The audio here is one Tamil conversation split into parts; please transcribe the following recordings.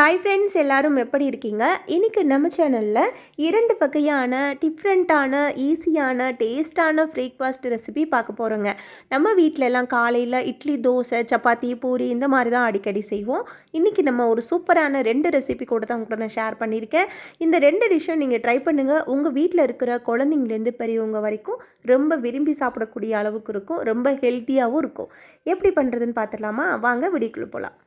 ஹாய் ஃப்ரெண்ட்ஸ் எல்லாரும் எப்படி இருக்கீங்க? இன்றைக்கி நம்ம சேனலில் இரண்டு வகையான டிஃப்ரெண்ட்டான ஈஸியான டேஸ்டான பிரேக்ஃபாஸ்ட் ரெசிபி பார்க்க போகிறோங்க நம்ம வீட்டில எல்லாம் காலையில் இட்லி தோசை சப்பாத்தி பூரி இந்த மாதிரி தான் அடிக்கடி செய்வோம். இன்றைக்கி நம்ம ஒரு சூப்பரான ரெண்டு ரெசிபி கூட தான் உங்கள்கிட்ட நான் ஷேர் பண்ணியிருக்கேன். இந்த ரெண்டு டிஷ்ஷும் நீங்கள் ட்ரை பண்ணுங்கள் உங்கள் வீட்டில் இருக்கிற குழந்தைங்கலேருந்து பெரியவங்க வரைக்கும் ரொம்ப விரும்பி சாப்பிடக்கூடிய அளவுக்கு இருக்கும். ரொம்ப ஹெல்த்தியாகவும் இருக்கும். எப்படி பண்ணுறதுன்னு பார்த்துடலாமா? வாங்க வீடியோக்குள்ளே போகலாம்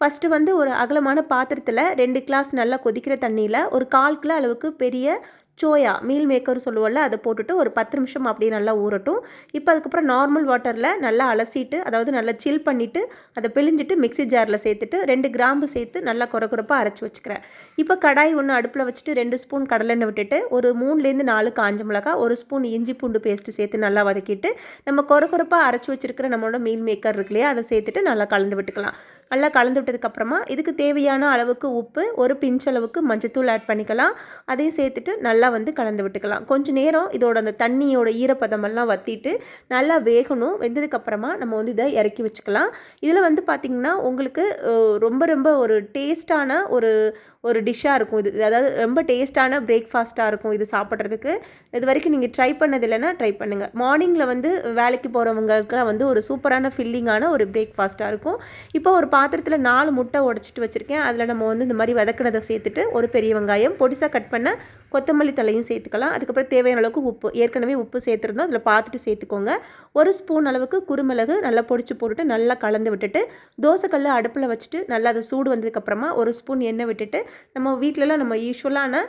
ஃபஸ்ட்டு வந்து ஒரு அகலமான பாத்திரத்தில் ரெண்டு கிளாஸ் நல்லா கொதிக்கிற தண்ணியில் ஒரு கால் கிலோ அளவுக்கு பெரிய சோயா மீல் மேக்கர் சொல்லுவோம்ல அதை போட்டுட்டு ஒரு பத்து நிமிஷம் அப்படியே நல்லா ஊறட்டும். இப்போ அதுக்கப்புறம் நார்மல் வாட்டரில் நல்லா அலசிட்டு அதாவது நல்லா சில் பண்ணிவிட்டு அதை பிழிஞ்சிட்டு மிக்ஸி ஜாரில் சேர்த்துட்டு ரெண்டு கிராம்பு சேர்த்து நல்லா குறை குறைப்பாக அரைச்சி வச்சுக்கிறேன். இப்போ கடாய் ஒன்று அடுப்பில் வச்சுட்டு ரெண்டு ஸ்பூன் கடலெண்ணெய் விட்டுட்டு ஒரு மூணுலேருந்து நாலு காஞ்ச மிளகா ஒரு ஸ்பூன் இஞ்சி பூண்டு பேஸ்ட்டு சேர்த்து நல்லா வதக்கிட்டு நம்ம குறை குறைப்பாக அரைச்சி வச்சுருக்கிற நம்மளோட மீல் மேக்கர் இருக்கு இல்லையா அதை சேர்த்துட்டு நல்லா கலந்து விட்டுக்கலாம். நல்லா கலந்து விட்டதுக்கப்புறமா இதுக்கு தேவையான அளவுக்கு உப்பு ஒரு பிஞ்ச் அளவுக்கு மஞ்சத்தூள் ஆட் பண்ணிக்கலாம். அதையும் சேர்த்துட்டு நல்லா வந்து கலந்து விட்டுக்கலாம். கொஞ்சம் நேரம் இதோட அந்த தண்ணியோட ஈரப்பதமெல்லாம் வற்றிட்டு நல்லா வேகணும். வெந்ததுக்கப்புறமா நம்ம வந்து இதை இறக்கி வச்சுக்கலாம். இதில் வந்து பார்த்திங்கன்னா உங்களுக்கு ரொம்ப ரொம்ப ஒரு டேஸ்டான ஒரு ஒரு டிஷ்ஷாக இருக்கும் இது. அதாவது ரொம்ப டேஸ்ட்டான பிரேக்ஃபாஸ்ட்டாக இருக்கும் இது சாப்பிட்றதுக்கு. இது வரைக்கும் நீங்கள் ட்ரை பண்ணது இல்லைன்னா ட்ரை பண்ணுங்கள் மார்னிங்கில் வந்து வேலைக்கு போகிறவங்களுக்குலாம் வந்து ஒரு சூப்பரான ஃபில்லிங்கான ஒரு பிரேக்ஃபாஸ்ட்டாக இருக்கும். இப்போ ஒரு பாத்திரத்தில் நாலு முட்டை உடச்சிட்டு வச்சுருக்கேன். அதில் நம்ம வந்து இந்த மாதிரி வதக்கினதை சேர்த்துட்டு ஒரு பெரிய வெங்காயம் பொடிசாக கட் பண்ண கொத்தமல்லி தலையும் சேர்த்துக்கலாம். அதுக்கப்புறம் தேவையான அளவுக்கு உப்பு ஏற்கனவே உப்பு சேர்த்துருந்தோம். அதில் பார்த்துட்டு சேர்த்துக்கோங்க. ஒரு ஸ்பூன் அளவுக்கு குருமிளகு நல்லா பொடிச்சு போட்டுட்டு நல்லா கலந்து விட்டுட்டு தோசைக்கல்ல அடுப்பில் வச்சுட்டு நல்லா அதை சூடு வந்ததுக்கப்புறமா ஒரு ஸ்பூன் எண்ணெய் விட்டுட்டு நம்ம வீட்டிலலாம் நம்ம யூஸ்வலான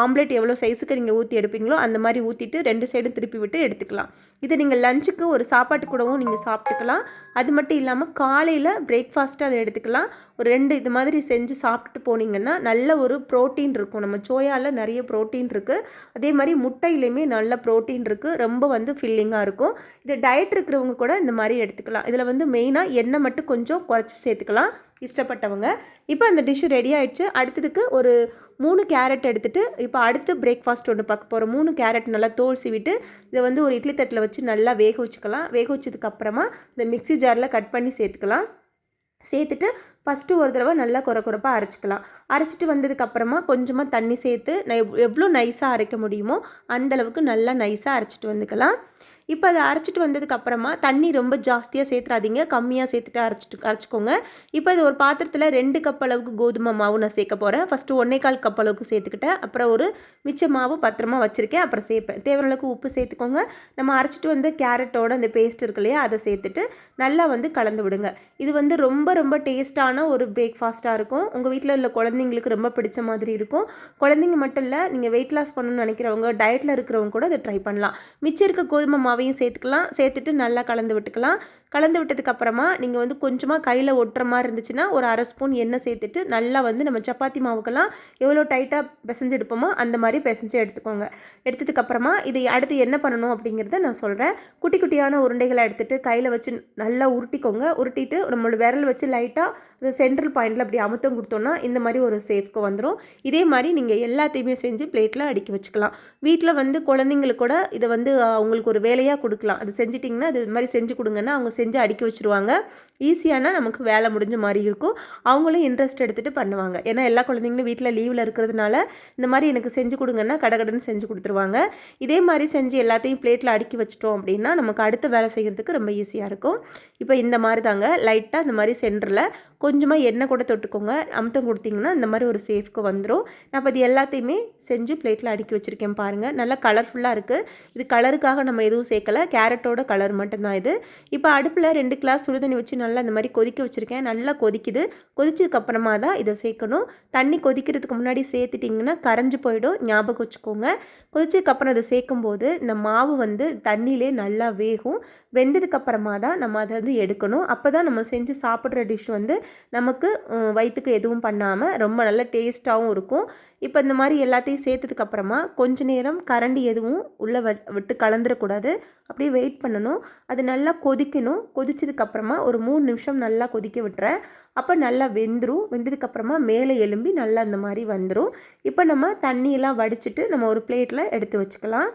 ஆம்லேட் எவ்வளோ சைஸுக்கு நீங்கள் ஊற்றி எடுப்பீங்களோ அந்த மாதிரி ஊற்றிட்டு ரெண்டு சைடும் திருப்பி விட்டு எடுத்துக்கலாம். இதை நீங்கள் லஞ்சுக்கு ஒரு சாப்பாட்டு கூடவும் நீங்கள் சாப்பிட்டுக்கலாம். அது மட்டும் இல்லாமல் காலையில் பிரேக்ஃபாஸ்ட்டு அதை எடுத்துக்கலாம். ஒரு ரெண்டு இது மாதிரி செஞ்சு சாப்பிட்டுட்டு போனீங்கன்னா நல்ல ஒரு ப்ரோட்டீன் இருக்கும். நம்ம சோயாவில் நிறைய ப்ரோட்டீன் இருக்குது அதே மாதிரி முட்டையிலையுமே நல்ல ப்ரோட்டீன் இருக்குது ரொம்ப வந்து ஃபில்லிங்காக இருக்கும். இது டயட் இருக்கிறவங்க கூட இந்த மாதிரி எடுத்துக்கலாம். இதில் வந்து மெயினாக எண்ணெய் மட்டும் கொஞ்சம் குறைச்சி சேர்த்துக்கலாம். இஷ்டப்பட்டவங்க. இப்போ அந்த டிஷ்ஷு ரெடி ஆயிடுச்சு. அடுத்ததுக்கு ஒரு மூணு கேரட் எடுத்துகிட்டு இப்போ அடுத்து பிரேக்ஃபாஸ்ட் ஒன்று பார்க்க போகிறோம் மூணு கேரட் நல்லா தோல் சீவிட்டு இதை வந்து ஒரு இட்லி தட்டில் வச்சு நல்லா வேக வச்சுக்கலாம். வேக வச்சதுக்கப்புறமா இந்த மிக்ஸி ஜாரில் கட் பண்ணி சேர்த்துக்கலாம். சேர்த்துட்டு ஃபஸ்ட்டு ஒரு தடவை நல்லா குறை குறைப்பாக அரைச்சிக்கலாம். அரைச்சிட்டு வந்ததுக்கப்புறமா கொஞ்சமாக தண்ணி சேர்த்து எவ்வளோ நைஸாக அரைக்க முடியுமோ அந்தளவுக்கு நல்லா நைஸாக அரைச்சிட்டு வந்துக்கலாம். இப்போ அதை அரைச்சிட்டு வந்ததுக்கப்புறமா தண்ணி ரொம்ப ஜாஸ்தியாக சேர்த்துறாதீங்க. கம்மியாக சேர்த்துட்டு அரைச்சிட்டு அரைச்சிக்கோங்க. இப்போ இது ஒரு பாத்திரத்தில் ரெண்டு கப் அளவுக்கு கோதுமை மாவு நான் சேர்க்க போகிறேன் ஃபஸ்ட்டு ஒன்றே கால் கப் அளவுக்கு சேர்த்துக்கிட்டேன். அப்புறம் ஒரு மிச்ச மாவு பத்திரமா வச்சுருக்கேன். அப்புறம் சேர்ப்பேன். தேவையான அளவுக்கு உப்பு சேர்த்துக்கோங்க. நம்ம அரைச்சிட்டு வந்து கேரட்டோட அந்த பேஸ்ட் இருக்கு இல்லையா அதை சேர்த்துட்டு நல்லா வந்து கலந்து விடுங்க. இது வந்து ரொம்ப ரொம்ப டேஸ்ட்டான ஒரு பிரேக்ஃபாஸ்ட்டாக இருக்கும். உங்கள் வீட்டில் உள்ள குழந்தை குழந்தைங்களுக்கு ரொம்ப பிடிச்ச மாதிரி இருக்கும். குழந்தைங்க மட்டும் இல்லை நீங்கள் வெயிட் லாஸ் பண்ணணும்னு நினைக்கிறவங்க டயட்டில் இருக்கிறவங்க கூட அதை ட்ரை பண்ணலாம். மிச்சம் இருக்க கோதுமை மாவையும் சேர்த்துக்கலாம். சேர்த்துட்டு நல்லா கலந்து விட்டுக்கலாம். கலந்து விட்டதுக்கப்புறமா நீங்கள் வந்து கொஞ்சமாக கையில் ஒட்டுற மாதிரி இருந்துச்சுன்னா ஒரு அரை ஸ்பூன் எண்ணெய் சேர்த்துட்டு நல்லா வந்து நம்ம சப்பாத்தி மாவுக்கெல்லாம் எவ்வளோ டைட்டாக பிசைஞ்சு எடுப்போமோ அந்த மாதிரி பிசைஞ்சு எடுத்துக்கோங்க. எடுத்ததுக்கப்புறமா இதை அடுத்து என்ன பண்ணணும் அப்படிங்கிறத நான் சொல்கிறேன் குட்டி குட்டியான உருண்டைகளை எடுத்துகிட்டு கையில் வச்சு நல்லா உருட்டிக்கோங்க. உருட்டிட்டு நம்மளோட விரல் வச்சு லைட்டாக அந்த சென்ட்ரல் பாயிண்டில் அப்படி அமுத்தம் கொடுத்தோன்னா இந்த மாதிரி ஒரு சேஃப்க்கு வந்துடும் இதே மாதிரி நீங்கள் எல்லாத்தையுமே செஞ்சு பிளேட்டில் அடுக்கி வச்சுக்கலாம். வீட்டில் வந்து குழந்தைங்களுக்கு கூட இதை வந்து அவங்களுக்கு ஒரு வேலையாக கொடுக்கலாம். அது செஞ்சிட்டிங்கன்னா அது இது மாதிரி செஞ்சு கொடுங்கன்னா அவங்க செஞ்சு அடுக்கி வச்சுருவாங்க. ஈஸியான நமக்கு வேலை முடிஞ்ச மாதிரி இருக்கும். அவங்களும் இன்ட்ரெஸ்ட் எடுத்துகிட்டு பண்ணுவாங்க. ஏன்னா எல்லா குழந்தைங்களும் வீட்டில் லீவில் இருக்கிறதுனால இந்த மாதிரி எனக்கு செஞ்சு கொடுங்கன்னா கடகடன்னு செஞ்சு கொடுத்துருவாங்க. இதே மாதிரி செஞ்சு எல்லாத்தையும் பிளேட்டில் அடுக்கி வச்சிட்டோம் அப்படின்னா நமக்கு அடுத்த வேலை செய்கிறதுக்கு ரொம்ப ஈஸியாக இருக்கும். இப்போ இந்த மாதிரி தாங்க. லைட்டாக இந்த மாதிரி சென்டரில் கொஞ்சமாக எண்ணெய் கூட தொட்டுக்கோங்க. அமுத்தம் கொடுத்தீங்கன்னா இந்த மாதிரி ஒரு சேஃப்க்கு வந்துடும் நான் இப்போ இது எல்லாத்தையுமே செஞ்சு பிளேட்டில் அடுக்கி வச்சுருக்கேன் பாருங்கள் நல்லா கலர்ஃபுல்லாக இருக்குது இது கலருக்காக நம்ம எதுவும் சேர்க்கல. கேரட்டோட கலர் மட்டும்தான் இது. இப்போ அடுப்பில் ரெண்டு கிளாஸ் சுடுதண்ணி வச்சு நல்லா இந்த மாதிரி கொதிக்க வச்சுருக்கேன். நல்லா கொதிக்குது. கொதிச்சதுக்கப்புறமா தான் இதை சேர்க்கணும். தண்ணி கொதிக்கிறதுக்கு முன்னாடி சேர்த்துட்டிங்கன்னா கரைஞ்சு போயிடும். ஞாபகம் வச்சுக்கோங்க. கொதிச்சதுக்கப்புறம் அதை சேர்க்கும்போது இந்த மாவு வந்து தண்ணியிலே நல்லா வேகும். வெந்ததுக்கப்புறமா தான் நம்ம அதை வந்து எடுக்கணும். அப்போ தான் நம்ம செஞ்சு சாப்பிட்ற டிஷ் வந்து நமக்கு வயிற்றுக்கு எதுவும் பண்ணாமல் ரொம்ப நல்ல டேஸ்ட்டாகவும் இருக்கும். இப்போ இந்த மாதிரி எல்லாத்தையும் சேர்த்ததுக்கப்புறமா கொஞ்ச நேரம் கரண்டி எதுவும் உள்ளே விட்டு கலந்துடக்கூடாது அப்படியே வெயிட் பண்ணணும். அது நல்லா கொதிக்கணும். கொதிச்சதுக்கப்புறமா ஒரு மூணு நிமிஷம் நல்லா கொதிக்க விட்டுறேன். அப்போ நல்லா வெந்துடும் வெந்ததுக்கப்புறமா மேலே எலும்பி நல்லா அந்த மாதிரி வந்துடும் இப்போ நம்ம தண்ணியெல்லாம் வடிச்சிட்டு நம்ம ஒரு பிளேட்டில் எடுத்து வச்சுக்கலாம்.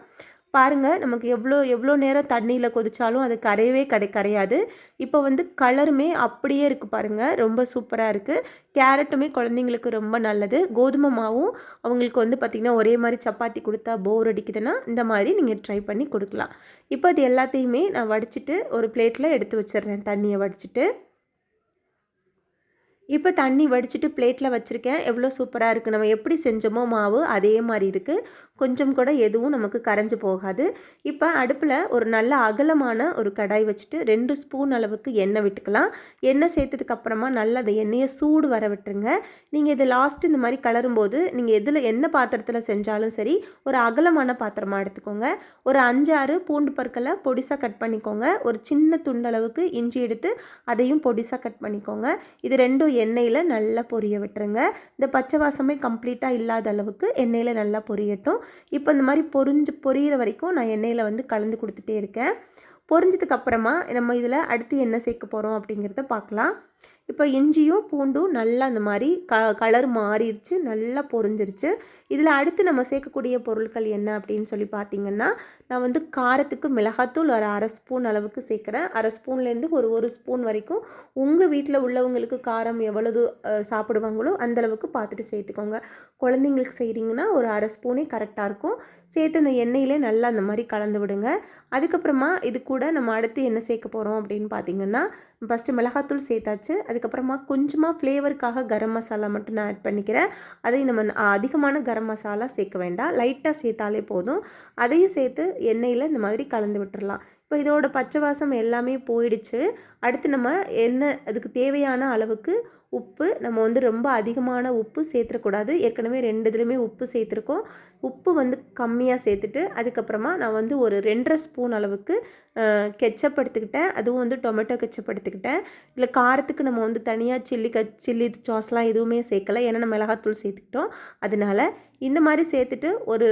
பாருங்கள் நமக்கு எவ்வளோ எவ்வளோ நேரம் தண்ணியில் கொதிச்சாலும் அது கரையவே கடை கரையாது. இப்போ வந்து கலருமே அப்படியே இருக்குது பாருங்கள் ரொம்ப சூப்பராக இருக்குது கேரட்டுமே குழந்தைங்களுக்கு ரொம்ப நல்லது. கோதுமை மாவும் அவங்களுக்கு வந்து பார்த்திங்கன்னா ஒரே மாதிரி சப்பாத்தி கொடுத்தா போர் அடிக்குதுன்னா இந்த மாதிரி நீங்கள் ட்ரை பண்ணி கொடுக்கலாம். இப்போ அது எல்லாத்தையுமே நான் வடிச்சிட்டு ஒரு பிளேட்டில் எடுத்து வச்சிடுறேன் தண்ணியை வடிச்சிட்டு. இப்போ தண்ணி வடிச்சிட்டு பிளேட்டில் வச்சுருக்கேன். எவ்வளோ சூப்பராக இருக்குது நம்ம எப்படி செஞ்சோமோ மாவு அதே மாதிரி இருக்குது கொஞ்சம் கூட எதுவும் நமக்கு கரைஞ்சி போகாது. இப்போ அடுப்பில் ஒரு நல்ல அகலமான ஒரு கடாய் வச்சுட்டு ரெண்டு ஸ்பூன் அளவுக்கு எண்ணெய் விட்டுக்கலாம். எண்ணெய் சேர்த்ததுக்கு அப்புறமா நல்லா அந்த எண்ணெயை சூடு வர விட்டுருங்க. நீங்கள் இதை லாஸ்ட் இந்த மாதிரி கலரும்போது நீங்கள் எதில் என்ன பாத்திரத்தில் செஞ்சாலும் சரி ஒரு அகலமான பாத்திரமாக எடுத்துக்கோங்க. ஒரு அஞ்சாறு பூண்டு பற்களை பொடிசாக கட் பண்ணிக்கோங்க. ஒரு சின்ன துண்டளவுக்கு இஞ்சி எடுத்து அதையும் பொடிசாக கட் பண்ணிக்கோங்க. இது ரெண்டும் எண்ணெயில் நல்லா பொரிய விட்டுருங்க. இந்த பச்சை வாசமே கம்ப்ளீட்டாக இல்லாத அளவுக்கு எண்ணெயில் நல்லா பொரியட்டும். இப்போ இந்த மாதிரி பொரிஞ்சு பொரியிற வரைக்கும் நான் எண்ணெயில் வந்து கலந்து கொடுத்துட்டே இருக்கேன். பொரிஞ்சதுக்கு அப்புறமா நம்ம இதில் அடுத்து என்ன சேர்க்க போகிறோம் அப்படிங்கிறத பார்க்கலாம். இப்போ இஞ்சியும் பூண்டும் நல்லா அந்த மாதிரி க கலர் மாறிடுச்சு. நல்லா பொரிஞ்சிருச்சு. இதில் அடுத்து நம்ம சேர்க்கக்கூடிய பொருட்கள் என்ன அப்படின்னு சொல்லி பார்த்தீங்கன்னா நான் வந்து காரத்துக்கு மிளகாத்தூள் ஒரு அரை ஸ்பூன் அளவுக்கு சேர்க்குறேன். அரை ஸ்பூன்லேருந்து ஒரு ஒரு ஸ்பூன் வரைக்கும் உங்கள் வீட்டில் உள்ளவங்களுக்கு காரம் எவ்வளவு சாப்பிடுவாங்களோ அந்தளவுக்கு பார்த்துட்டு சேர்த்துக்கோங்க. குழந்தைங்களுக்கு செய்கிறீங்கன்னா ஒரு அரை ஸ்பூனே கரெக்டாக இருக்கும். சேர்த்து அந்த எண்ணெயிலே நல்லா அந்த மாதிரி கலந்து விடுங்க. அதுக்கப்புறமா இது கூட நம்ம அடுத்து என்ன சேர்க்க போகிறோம் அப்படின்னு பார்த்தீங்கன்னா ஃபஸ்ட்டு மிளகாத்தூள் சேர்த்தாச்சு. அதுக்கப்புறமா கொஞ்சமாக ஃப்ளேவருக்காக கரம் மசாலா மட்டும் நான் ஆட் பண்ணிக்கிறேன். அதையும் நம்ம அதிகமான கரம் மசாலா சேர்க்க வேண்டாம். லைட்டாக சேர்த்தாலே போதும். அதையும் சேர்த்து எண்ணெயில் இந்த மாதிரி கலந்து விட்டுடலாம் இப்போ இதோட பச்சை வாசம் எல்லாமே போயிடுச்சு. அடுத்து நம்ம எண்ணெய் அதுக்கு தேவையான அளவுக்கு உப்பு நம்ம வந்து ரொம்ப அதிகமான உப்பு சேர்த்துடக்கூடாது ஏற்கனவே ரெண்டு இதுலேயுமே உப்பு சேர்த்துருக்கோம். உப்பு வந்து கம்மியாக சேர்த்துட்டு அதுக்கப்புறமா நான் வந்து ஒரு ரெண்டரை ஸ்பூன் அளவுக்கு கெச்சப் எடுத்துக்கிட்டேன். அதுவும் வந்து டொமேட்டோ கெச்சப் எடுத்துக்கிட்டேன். இதில் காரத்துக்கு நம்ம வந்து தனியாக சில்லி க சில்லி சாஸ்லாம் எதுவுமே சேர்க்கலை. ஏன்னா நம்ம மிளகாத்தூள் சேர்த்துக்கிட்டோம். அதனால் இந்த மாதிரி சேர்த்துட்டு ஒரு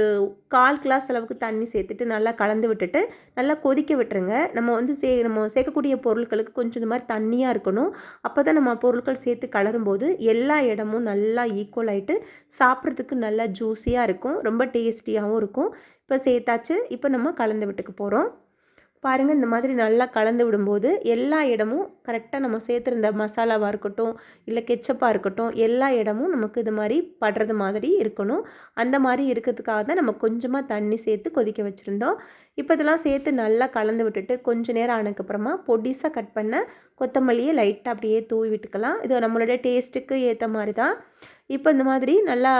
கால் கிளாஸ் அளவுக்கு தண்ணி சேர்த்துட்டு நல்லா கலந்து விட்டுட்டு நல்லா கொதிக்க விட்டுருங்க. நம்ம வந்து சே நம்ம சேர்க்கக்கூடிய பொருட்களுக்கு கொஞ்சம் இந்த மாதிரி தண்ணியாக இருக்கணும். அப்போ தான் நம்ம பொருட்கள் சேர்த்து கலரும்போது எல்லா இடமும் நல்லா ஈக்குவல் ஆகிட்டு சாப்பிட்றதுக்கு நல்லா ஜூஸியாக இருக்கும். ரொம்ப டேஸ்டியாகவும் இருக்கும். இப்போ சேர்த்தாச்சு. இப்போ நம்ம கலந்து வீட்டுக்கு போகிறோம் பாருங்கள் இந்த மாதிரி நல்லா கலந்து விடும்போது எல்லா இடமும் கரெக்டாக நம்ம சேர்த்துருந்த மசாலாவாக இருக்கட்டும் இல்லை கெச்சப்பாக இருக்கட்டும் எல்லா இடமும் நமக்கு இது மாதிரி படுறது மாதிரி இருக்கணும். அந்த மாதிரி இருக்கிறதுக்காக தான் நம்ம கொஞ்சமாக தண்ணி சேர்த்து கொதிக்க வச்சுருந்தோம். இப்போ இதெல்லாம் சேர்த்து நல்லா கலந்து விட்டுட்டு கொஞ்ச நேரம் ஆனதுக்கப்புறமா பொடிசாக கட் பண்ண கொத்தமல்லியை லைட்டாக அப்படியே தூவி விட்டுக்கலாம். இது நம்மளுடைய டேஸ்ட்டுக்கு ஏற்ற மாதிரி தான். இப்போ இந்த மாதிரி நல்லா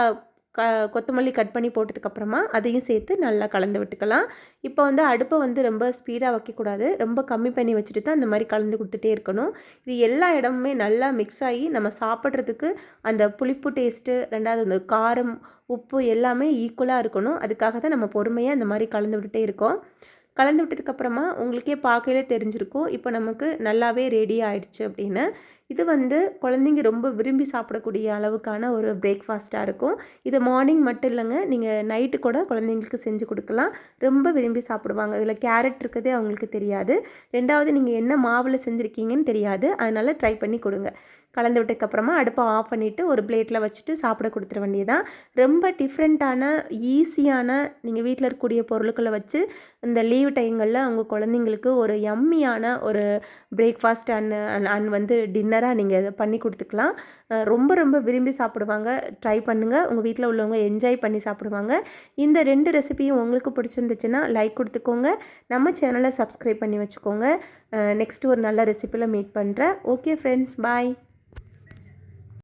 க கொத்தமல்லி கட் பண்ணி போட்டதுக்கப்புறமா அதையும் சேர்த்து நல்லா கலந்து விட்டுக்கலாம். இப்போ வந்து அடுப்பை வந்து ரொம்ப ஸ்பீடாக வைக்கக்கூடாது. ரொம்ப கம்மி பண்ணி வச்சுட்டு தான் அந்த மாதிரி கலந்து கொடுத்துட்டே இருக்கணும். இது எல்லா இடமுமே நல்லா மிக்ஸ் ஆகி நம்ம சாப்பிட்றதுக்கு அந்த புளிப்பு டேஸ்ட்டு ரெண்டாவது அந்த காரம் உப்பு எல்லாமே ஈக்குவலாக இருக்கணும். அதுக்காக தான் நம்ம பொறுமையாக இந்த மாதிரி கலந்து விட்டுட்டே இருக்கோம். கலந்து விட்டதுக்கப்புறமா உங்களுக்கே பார்க்கையிலே தெரிஞ்சிருக்கும். இப்போ நமக்கு நல்லாவே ரெடி ஆயிடுச்சு அப்படின்னு. இது வந்து குழந்தைங்க ரொம்ப விரும்பி சாப்பிடக்கூடிய அளவுக்கான ஒரு பிரேக்ஃபாஸ்ட்டாக இருக்கும். இது மார்னிங் மட்டும் இல்லைங்க நீங்கள் நைட்டு கூட குழந்தைங்களுக்கு செஞ்சு கொடுக்கலாம். ரொம்ப விரும்பி சாப்பிடுவாங்க. இதில் கேரட் இருக்கிறதே அவங்களுக்கு தெரியாது. ரெண்டாவது நீங்கள் என்ன மாவில் செஞ்சுருக்கீங்கன்னு தெரியாது. அதனால் ட்ரை பண்ணி கொடுங்க. கலந்து விட்டதுக்கப்புறமா அடுப்பை ஆஃப் பண்ணிவிட்டு ஒரு பிளேட்டில் வச்சுட்டு சாப்பிட கொடுத்துட வேண்டியதான் ரொம்ப டிஃப்ரெண்ட்டான ஈஸியான நீங்கள் வீட்டில் இருக்கக்கூடிய பொருட்களை வச்சு இந்த லீவ் டைங்களில் அவங்க குழந்தைங்களுக்கு ஒரு எம்மியான ஒரு பிரேக்ஃபாஸ்ட் அண்ட் அண்ட் வந்து டின்னர் டின்னராக நீங்கள் இதை பண்ணி கொடுத்துக்கலாம். ரொம்ப ரொம்ப விரும்பி சாப்பிடுவாங்க. ட்ரை பண்ணுங்கள் உங்கள் வீட்டில் உள்ளவங்க என்ஜாய் பண்ணி சாப்பிடுவாங்க. இந்த ரெண்டு ரெசிபியும் உங்களுக்கு பிடிச்சிருந்துச்சுன்னா லைக் கொடுத்துக்கோங்க. நம்ம சேனலை சப்ஸ்கிரைப் பண்ணி வச்சுக்கோங்க. நெக்ஸ்ட் ஒரு நல்ல ரெசிப்பியில் மீட் பண்ணுறேன் ஓகே ஃப்ரெண்ட்ஸ் பாய்